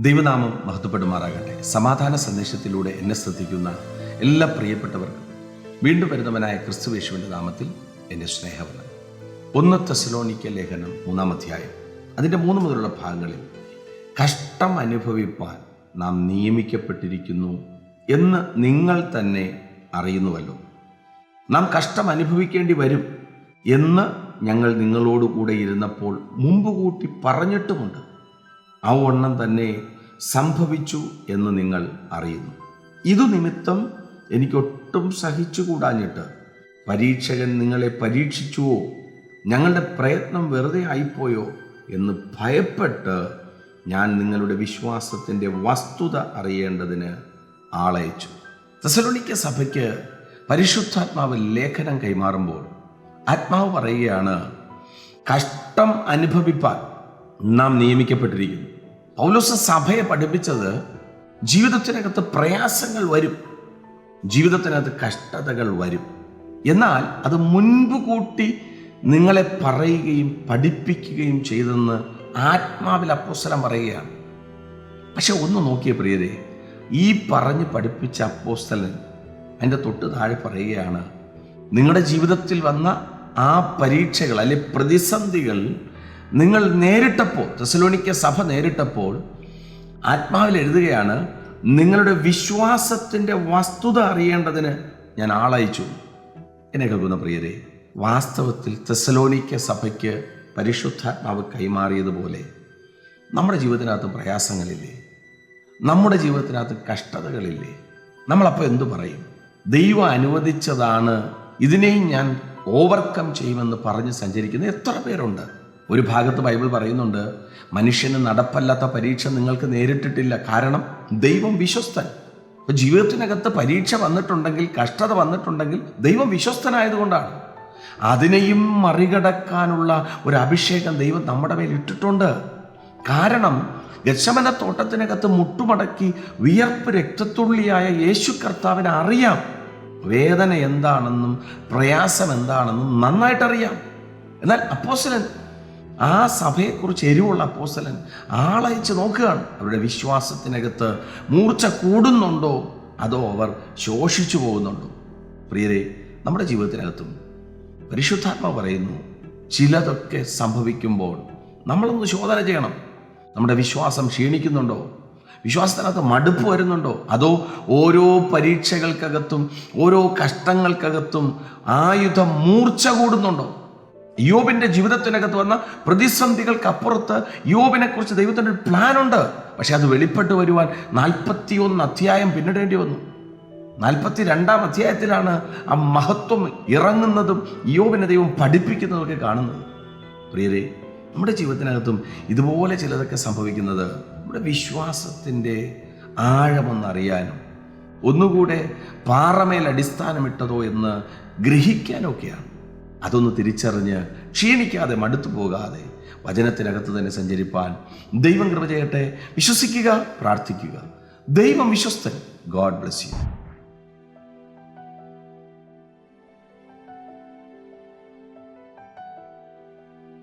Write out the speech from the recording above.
ദൈവനാമം മഹത്വപ്പെടുമാറാകട്ടെ. സമാധാന സന്ദേശത്തിലൂടെ എന്നെ ശ്രദ്ധിക്കുന്ന എല്ലാ പ്രിയപ്പെട്ടവർക്കും വീണ്ടും വരുന്നവനായ ക്രിസ്തു യേശുവിന്റെ നാമത്തിൽ എന്റെ സ്നേഹവനം ഒന്ന് തെസലോണിക്ക ലേഖനം മൂന്നാം അധ്യായം. അതിന്റെ മൂന്ന് മുതലുള്ള ഭാഗങ്ങളിൽ കഷ്ടം അനുഭവിപ്പാൻ നാം നിയമിക്കപ്പെട്ടിരിക്കുന്നു എന്ന് നിങ്ങൾ തന്നെ അറിയുന്നുവല്ലോ. നാം കഷ്ടം അനുഭവിക്കേണ്ടി വരും എന്ന് ഞങ്ങൾ നിങ്ങളോടുകൂടെ ഇരുന്നപ്പോൾ മുമ്പ് കൂട്ടി പറഞ്ഞിട്ടുമുണ്ട്. ആ വണ്ണം തന്നെ സംഭവിച്ചു എന്ന് നിങ്ങൾ അറിയുന്നു. ഇതു നിമിത്തം എനിക്കൊട്ടും സഹിച്ചുകൂടാഞ്ഞിട്ട് പരീക്ഷകൻ നിങ്ങളെ പരീക്ഷിച്ചുവോ? ഞങ്ങളുടെ പ്രയത്നം വെറുതെ ആയിപ്പോയോ എന്ന് ഭയപ്പെട്ട് ഞാൻ നിങ്ങളുടെ വിശ്വാസത്തിന്റെ വസ്തുത അറിയേണ്ടതിന് ആളയച്ചു. തെസലോണിക്ക സഭയ്ക്ക് പരിശുദ്ധാത്മാവ് ലേഖനം കൈമാറുമ്പോൾ ആത്മാവ് പറയുകയാണ് കഷ്ടം അനുഭവിപ്പാൻ നാം നിയമിക്കപ്പെട്ടിരിക്കുന്നു. പൗലോസ് സഭയെ പഠിപ്പിച്ചത് ജീവിതത്തിനകത്ത് പ്രയാസങ്ങൾ വരും. ജീവിതത്തിനകത്ത് കഷ്ടതകൾ വരും. എന്നാൽ അത് മുൻപ് കൂട്ടി നിങ്ങളെ പറയുകയും പഠിപ്പിക്കുകയും ചെയ്തെന്ന് ആത്മാവിൽ അപ്പോസ്തലം പറയുകയാണ്. പക്ഷെ ഒന്ന് നോക്കിയ പ്രിയരെ ഈ പറഞ്ഞ് പഠിപ്പിച്ച അപ്പോസ്തലൻ അതിന്റെ തൊട്ട് താഴെ പറയുകയാണ് നിങ്ങളുടെ ജീവിതത്തിൽ വന്ന ആ പരീക്ഷകൾ അല്ലെ പ്രതിസന്ധികൾ നിങ്ങൾ നേരിട്ടപ്പോൾ തെസലോണിക്ക സഭ നേരിട്ടപ്പോൾ ആത്മാവിൽ എഴുതുകയാണ് നിങ്ങളുടെ വിശ്വാസത്തിന്റെ വസ്തുത അറിയേണ്ടതിന് ഞാൻ ആളയച്ചു. എന്നെ കേൾക്കുന്ന പ്രിയരെ വാസ്തവത്തിൽ തെസലോണിക്ക സഭയ്ക്ക് പരിശുദ്ധാത്മാവ് കൈമാറിയതുപോലെ നമ്മുടെ ജീവിതത്തിനകത്ത് പ്രയാസങ്ങളില്ലേ? നമ്മുടെ ജീവിതത്തിനകത്ത് കഷ്ടതകളില്ലേ? നമ്മളപ്പോൾ എന്തു പറയും? ദൈവം അനുവദിച്ചതാണ് ഇതിനെയും ഞാൻ ഓവർകം ചെയ്യുമെന്ന് പറഞ്ഞ് സഞ്ചരിക്കുന്ന എത്ര പേരുണ്ട്? ഒരു ഭാഗത്ത് ബൈബിൾ പറയുന്നുണ്ട് മനുഷ്യന് നടപ്പല്ലാത്ത പരീക്ഷ നിങ്ങൾക്ക് നേരിട്ടിട്ടില്ല. കാരണം ദൈവം വിശ്വസ്തൻ. അപ്പോൾ ജീവിതത്തിനകത്ത് പരീക്ഷ വന്നിട്ടുണ്ടെങ്കിൽ കഷ്ടത വന്നിട്ടുണ്ടെങ്കിൽ ദൈവം വിശ്വസ്തനായതുകൊണ്ടാണ്. അതിനെയും മറികടക്കാനുള്ള ഒരു അഭിഷേകം ദൈവം നമ്മുടെ മേൽ ഇട്ടിട്ടുണ്ട്. കാരണം ഗശമന തോട്ടത്തിനകത്ത് മുട്ടുമടക്കി വിയർപ്പ് രക്തത്തുള്ളിയായ യേശു കർത്താവിനെ അറിയാം. വേദന എന്താണെന്നും പ്രയാസം എന്താണെന്നും നന്നായിട്ടറിയാം. എന്നാൽ അപ്പോസ്തലൻ ആ സഭയെക്കുറിച്ച് എരിവുള്ള അപ്പോസലൻ ആളയച്ച് നോക്കുകയാണ്. അവരുടെ വിശ്വാസത്തിനകത്ത് മൂർച്ച കൂടുന്നുണ്ടോ? അതോ അവർ ശോഷിച്ചു പോകുന്നുണ്ടോ? പ്രിയരെ നമ്മുടെ ജീവിതത്തിനകത്തും പരിശുദ്ധാത്മ പറയുന്നു ചിലതൊക്കെ സംഭവിക്കുമ്പോൾ നമ്മളൊന്ന് ശോധന ചെയ്യണം. നമ്മുടെ വിശ്വാസം ക്ഷീണിക്കുന്നുണ്ടോ? വിശ്വാസത്തിനകത്ത് മടുപ്പ് വരുന്നുണ്ടോ? അതോ ഓരോ പരീക്ഷകൾക്കകത്തും ഓരോ കഷ്ടങ്ങൾക്കകത്തും ആയുധം മൂർച്ച കൂടുന്നുണ്ടോ? യോബിന്റെ ജീവിതത്തിനകത്ത് വന്ന പ്രതിസന്ധികൾക്കപ്പുറത്ത് യോബിനെ കുറിച്ച് ദൈവത്തിന്റെ ഒരു പ്ലാൻ ഉണ്ട് പക്ഷെ അത് വെളിപ്പെട്ട് വരുവാൻ നാൽപ്പത്തിയൊന്ന് അധ്യായം പിന്നിടേണ്ടി വന്നു. നാൽപ്പത്തി രണ്ടാം അധ്യായത്തിലാണ് ആ മഹത്വം ഇറങ്ങുന്നതും യോബിനെ ദൈവം പഠിപ്പിക്കുന്നതൊക്കെ കാണുന്നത്. പ്രിയരെ നമ്മുടെ ജീവിതത്തിനകത്തും ഇതുപോലെ ചിലതൊക്കെ സംഭവിക്കുന്നത് നമ്മുടെ വിശ്വാസത്തിന്റെ ആഴമൊന്നറിയാനും ഒന്നുകൂടെ പാറമേൽ അടിസ്ഥാനമിട്ടതോ എന്ന് ഗ്രഹിക്കാനൊക്കെയാണ്. അതൊന്ന് തിരിച്ചറിഞ്ഞ് ക്ഷീണിക്കാതെ മടുത്തു പോകാതെ വചനത്തിനകത്ത് തന്നെ സഞ്ചരിപ്പാൻ ദൈവം കൃപ ചെയ്യട്ടെ. വിശ്വസിക്കുക പ്രാർത്ഥിക്കുക. ദൈവം വിശ്വസ്തൻ. God bless you